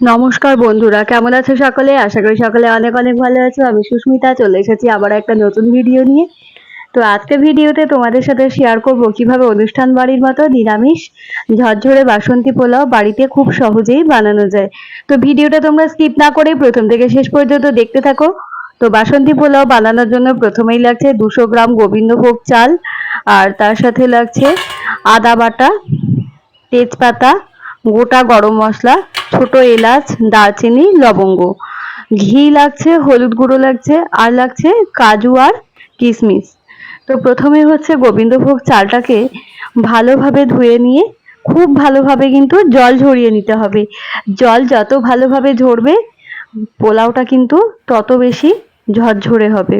নমস্কার বন্ধুরা, কেমন আছো সকলে? আশা করি সকলে অনেক অনেক ভালো আছো। আমি সুস্মিতা, চলে এসেছি আবার একটা নতুন ভিডিও নিয়ে। তো আজকে ভিডিওতে তোমাদের সাথে শেয়ার করব কীভাবে অনুষ্ঠান বাড়ির মতো নিরামিষ ঝরঝরে বাসন্তী পোলাও বাড়িতে খুব সহজেই বানানো যায়। তো ভিডিওটা তোমরা স্কিপ না করে প্রথম থেকে শেষ পর্যন্ত দেখতে থাকো। তো বাসন্তী পোলাও বানানোর জন্য প্রথমেই লাগছে দুশো গ্রাম গোবিন্দভোগ চাল, আর তার সাথে লাগছে আদা বাটা, তেজপাতা গোটা গরম মশলা, ছোট এলাচ, দারচিনি, লবঙ্গ। ঘি লাগছে, হলুদ গুঁড়ো লাগছে, আর লাগছে কাজু আর কিশমিশ। তো প্রথমে হচ্ছে গোবিন্দভোগ চালটাকে ভালোভাবে ধুয়ে নিয়ে, খুব ভালোভাবে কিন্তু জল ঝরিয়ে নিতে হবে। জল যত ভালোভাবে ঝরবে, পোলাওটা কিন্তু তত বেশি ঝরঝরে হবে।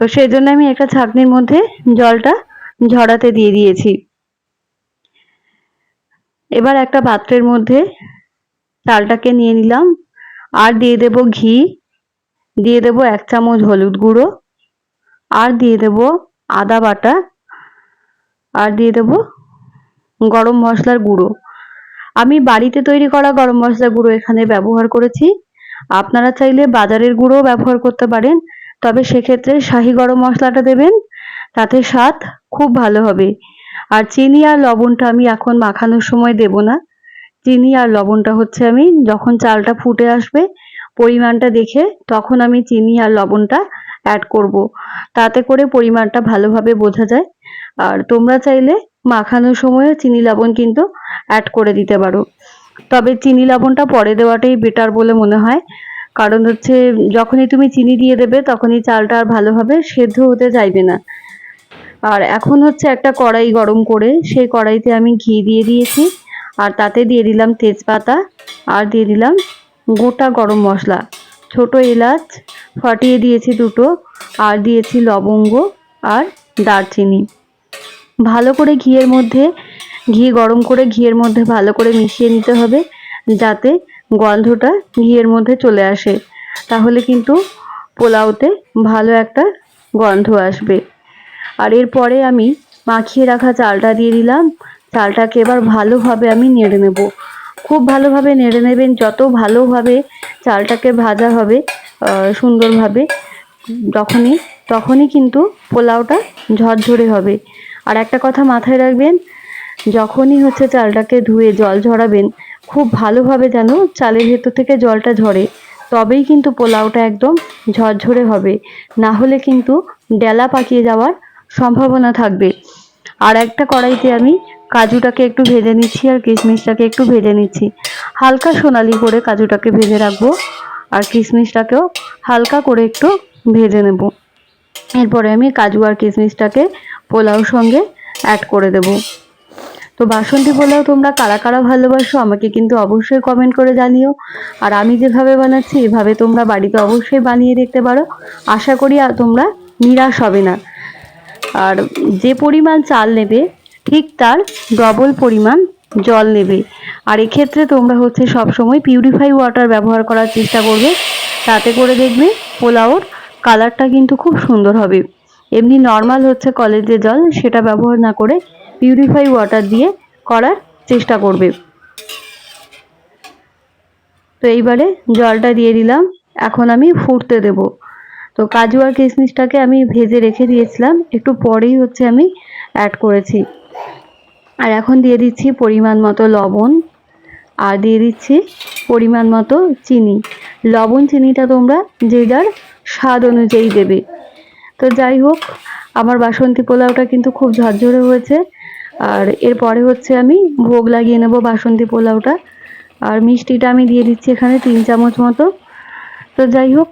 তো সেই জন্য আমি একটা ছাঁকনির মধ্যে জলটা ঝরাতে দিয়ে দিয়েছি। এবার একটা পাত্রের মধ্যে চালটাকে নিয়ে নিলাম। আর দিয়ে দেব ঘি, দিয়ে দেব এক চামচ হলুদ গুঁড়ো, আর দিয়ে দেব আদা বাটা, আর দিয়ে দেব গরম মশলার গুঁড়ো। আমি বাড়িতে তৈরি করা গরম মশলার গুঁড়ো এখানে ব্যবহার করেছি। আপনারা চাইলে বাজারের গুঁড়ো ব্যবহার করতে পারেন, তবে সেক্ষেত্রে শাহি গরম মশলাটা দেবেন, তাতে স্বাদ খুব ভালো হবে। আর চিনি আর লবণটা আমি এখন মাখানোর সময় দেব না। চিনি আর লবণটা হচ্ছে আমি যখন চালটা ফুটে আসবে পরিমাণটা দেখে তখন আমি চিনি আর লবণটা অ্যাড করব। তাতে করে পরিমাণটা ভালোভাবে বোঝা যায়। আর তোমরা চাইলে মাখানোর সময়ও চিনি লবণ কিন্তু অ্যাড করে দিতে পারো। তবে চিনি লবণটা পরে দেওয়াটাই বেটার বলে মনে হয়। কারণ হচ্ছে যখনই তুমি চিনি দিয়ে দেবে তখনই চালটা আর ভালোভাবে সেদ্ধ হতে চাইবে না। আর এখন হচ্ছে একটা কড়াই গরম করে সেই কড়াইতে আমি ঘি দিয়ে দিয়েছি। আর তাতে দিয়ে দিলাম তেজপাতা আর দিয়ে দিলাম গোটা গরম মশলা। ছোট এলাচ ফাটিয়ে দিয়েছি দুটো আর দিয়েছি লবঙ্গ আর দারচিনি। ভালো করে ঘিয়ের মধ্যে, ঘি গরম করে ঘিয়ের মধ্যে ভালো করে মিশিয়ে নিতে হবে যাতে গন্ধটা ঘিয়ের মধ্যে চলে আসে। তাহলে কিন্তু পোলাওতে ভালো একটা গন্ধ আসবে। আর এরপরে আমি মাখিয়ে রাখা চালটা দিয়ে দিলাম। চালটাকে এবার ভালোভাবে আমি নেড়ে নেব। খুব ভালোভাবে নেড়ে নেবেন, যত ভালোভাবে চালটাকে ভাজা হবে সুন্দরভাবে, যখনই, তখনই কিন্তু পোলাওটা ঝরঝরে হবে। আর একটা কথা মাথায় রাখবেন, যখনই হচ্ছে চালটাকে ধুয়ে জল ঝরাবেন, খুব ভালোভাবে যেন চালের ভেতর থেকে জলটা ঝরে, তবেই কিন্তু পোলাওটা একদম ঝরঝরে হবে। না হলে কিন্তু ডেলা পাকিয়ে যাওয়ার সম্ভাবনা থাকবে। আর একটা কড়াইতে আমি কাজুটাকে একটু ভেজে নিচ্ছি আর কিশমিশটাকে একটু ভেজে নিচ্ছি। হালকা সোনালি করে কাজুটাকে ভেজে রাখব আর কিশমিশটাকেও হালকা করে একটু ভেজে নেব। এরপরে আমি কাজু আর কিশমিশটাকে পোলাও সঙ্গে অ্যাড করে দেব। তো বাসন্তী পোলাও তোমরা কারা কারা ভালোবাসো আমাকে কিন্তু অবশ্যই কমেন্ট করে জানিও। আর আমি যেভাবে বানাচ্ছি এভাবে তোমরা বাড়িতে অবশ্যই বানিয়ে দেখতে পারো। আশা করি তোমরা নিরাশ হবে না। আর যে পরিমাণ চাল নেবে, ঠিক তার ডবল পরিমাণ জল নেবে। আর এক্ষেত্রে তোমরা হচ্ছে সবসময় পিউরিফাই ওয়াটার ব্যবহার করার চেষ্টা করবে। তাতে করে দেখবে পোলাওর কালারটা কিন্তু খুব সুন্দর হবে। এমনি নর্মাল হচ্ছে কলেজের জল, সেটা ব্যবহার না করে পিউরিফাই ওয়াটার দিয়ে করার চেষ্টা করবে। তো এইবারে জলটা দিয়ে দিলাম। এখন আমি ফুটতে দেব। তো কাজু আর কিশমিশটাকে আমি ভেজে রেখে দিয়েছিলাম। একটু পরেই হচ্ছে আমি অ্যাড করেছি। আর এখন দিয়ে দিচ্ছি পরিমাণ মতো লবণ। আর দিয়ে দিচ্ছি পরিমাণ মতো চিনি। লবণ চিনিটা তোমরা যে যার স্বাদ অনুযায়ী দেবে। তো যাই হোক, আমার বাসন্তী পোলাওটা কিন্তু খুব ঝরঝরে হয়েছে। আর এরপরে হচ্ছে আমি ভোগ লাগিয়ে নেব বাসন্তী পোলাওটা। আর মিষ্টিটা আমি দিয়ে দিচ্ছি এখানে তিন চামচ মতো। তো যাই হোক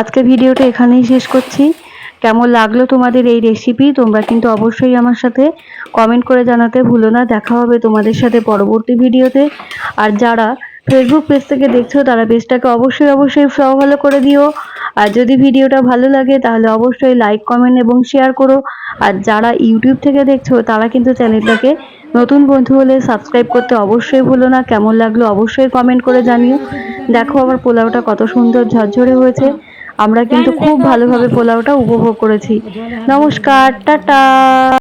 আজকে ভিডিওটা এখানেই শেষ করছি। কেমন লাগল তোমাদের এই রেসিপি তোমরা কিন্তু অবশ্যই আমার সাথে কমেন্ট করে জানাতে ভুলো না। দেখা হবে তোমাদের সাথে পরবর্তী ভিডিওতে। আর যারা ফেসবুক পেজ থেকে দেখছ, তারা পেজটাকে অবশ্যই অবশ্যই ফলো করে দিও। আর যদি ভিডিওটা ভালো লাগে, তাহলে অবশ্যই লাইক কমেন্ট এবং শেয়ার করো। আর যারা ইউটিউব থেকে দেখছ, তারা কিন্তু চ্যানেলটাকে নতুন বন্ধু হলে সাবস্ক্রাইব করতে অবশ্যই ভুলো না। কেমন লাগল অবশ্যই কমেন্ট করে জানিও। দেখো আমার পোলাওটা কত সুন্দর ঝরঝরে হয়েছে। আমরা কিন্তু খুব ভালোভাবে পোলাওটা উপভোগ করেছি। নমস্কার টাটা।